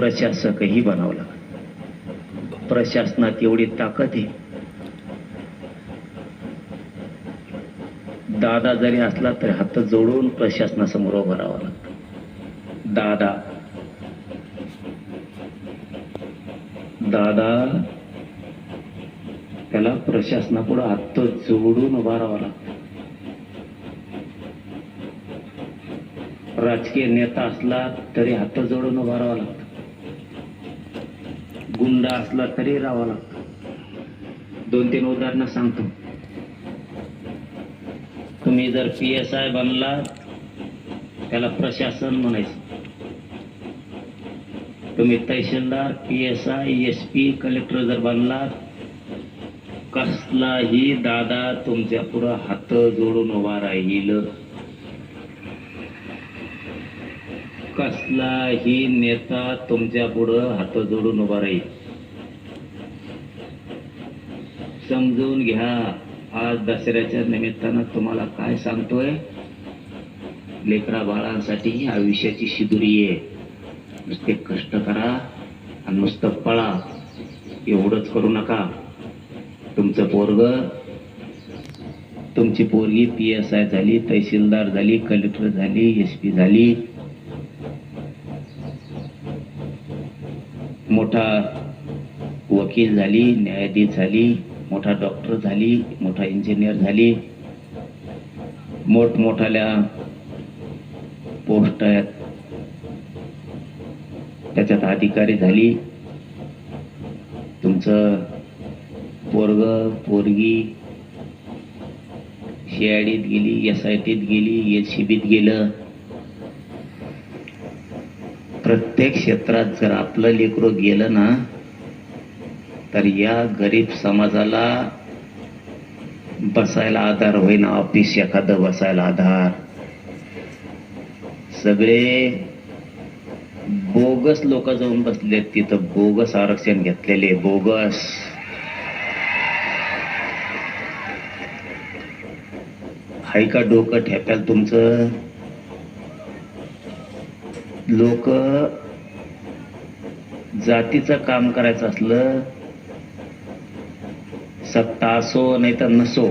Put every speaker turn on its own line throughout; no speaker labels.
प्रशासकही बनावं लागत प्रशासनात एवढी ताकद आहे. दादा जरी असला तरी हात जोडून प्रशासनासमोर उभं राहावं लागतं. दादा. दादा. त्याला प्रशासनापुढे हात जोडून उभा राहावा लागतं. राजकीय नेता असला तरी हात जोडून उभा राहावा लागतं. गुंडा असला तरी राहावा लागतो. दोन तीन उदाहरणं सांगतो. तुम्ही जर पी एस आय बनला त्याला प्रशासन म्हणायचं. तुम्ही tehsildar P S I S P collector जर बनला कसलाही दादा तुमच्या पुढं हात जोडून उभा राहील. कसलाही नेता तुमच्या पुढं हात जोडून उभा राहील. समजून घ्या आज दसऱ्याच्या निमित्तानं तुम्हाला काय सांगतोय? लेकरा बाळांसाठी ही आयुष्याची शिदुरी आहे. नुसते कष्ट करा आणि नुसतं पळा. एवढंच करू नका. तुमचं पोरग तुमची पोरगी पी एस आय झाली तहसीलदार झाली कलेक्टर झाली एस पी झाली मोठा वकील झाली न्यायाधीश झाली मोठा डॉक्टर झाली मोठा इंजिनियर झाली. मोठमोठाल्या पोस्ट आहेत. त्याच्यात अधिकारी झाली. तुमचं पोरग पोरगी सीआयडीत गेली एस आय टीत गेली एस सी बीत गेलं. प्रत्येक क्षेत्रात जर आपलं लेकरं गेलं ना तर या गरीब समाजाला बसायला आधार होईना ऑफिस एखादं बसायला आधार. सगळे बोगस लोक जाऊन बसलेत तिथं बोगस आरक्षण घेतलेले बोगस. हाय का डोकं ठेप्याल तुमचं? लोक जातीचं काम करायचं असलं सत्ता असो नाही तर नसो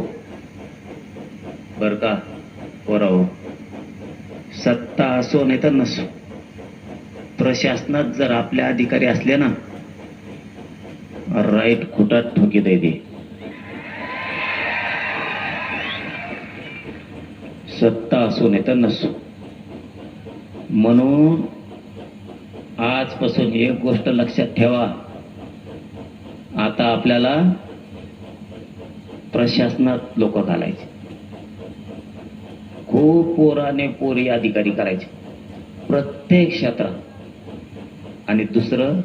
बर का पोराहो सत्ता असो नाही तर नसो. प्रशासनात जर आपल्या अधिकारी असले ना राईट खुटात ठोकी द्यायची सत्ता असो नाही तर नसो. म्हणून आजपासून एक गोष्ट लक्षात ठेवा. आता आपल्याला प्रशासनात लोक घालायचे. खूप पोराने पोरी अधिकारी करायचे. प्रत्येक क्षेत्रात. आणि दुसरं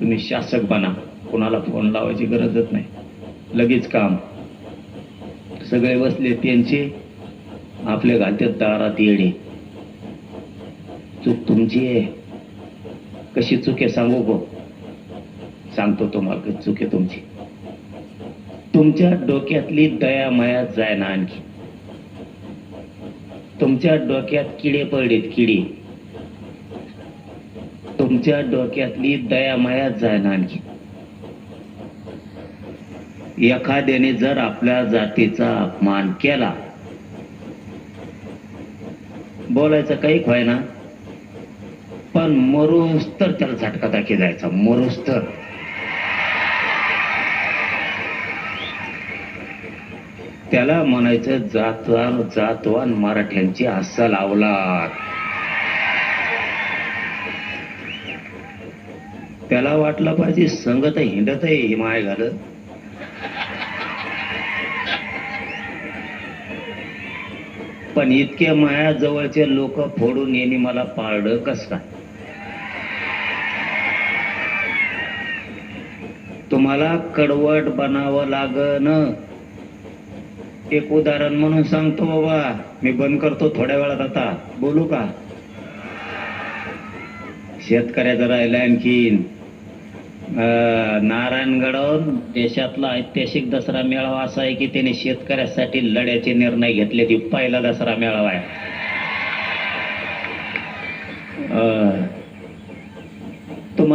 तुम्ही शासक बना. कोणाला फोन लावायची गरजच नाही. लगेच काम. सगळे बसले त्यांचे. आपले घालतात दारात येडे. चूक तुमची आहे. कशी चूक आहे सांगू गो सांगतो तुम्हाला चुके चूक आहे तुमची. तुमच्या डोक्यातली दया माया जाय ना आणखी. तुमच्या डोक्यात किडे पडलेत किडे. तुमच्या डोक्यातली दया माया जाय ना आणखी. एखाद्याने जर आपल्या जातीचा अपमान केला. बोलायचं काही खोय ना? पण मरुस्तर त्याला झटका जायचा मरुस्तर त्याला म्हणायचं जातवान जातवान मराठ्यांची हस्सा लावला त्याला वाटलं पाहिजे संगत हिंडत आहे हे माय घालत. पण इतके माया जवळचे लोक फोडून येणे मला पाळलं कस काय? तुम्हाला कडवट बनावं लागन. एक उदाहरण म्हणून सांगतो बाबा. मी बंद करतो थोड्या वेळात आता. बोलू का? शेतकऱ्याचं राहिलं आणखीन. अं, नारायणगडावर देशातला ऐतिहासिक दसरा मेळावा असा आहे की त्याने शेतकऱ्यासाठी लढ्याचे निर्णय घेतले. ती पहिला दसरा मेळावा आहे.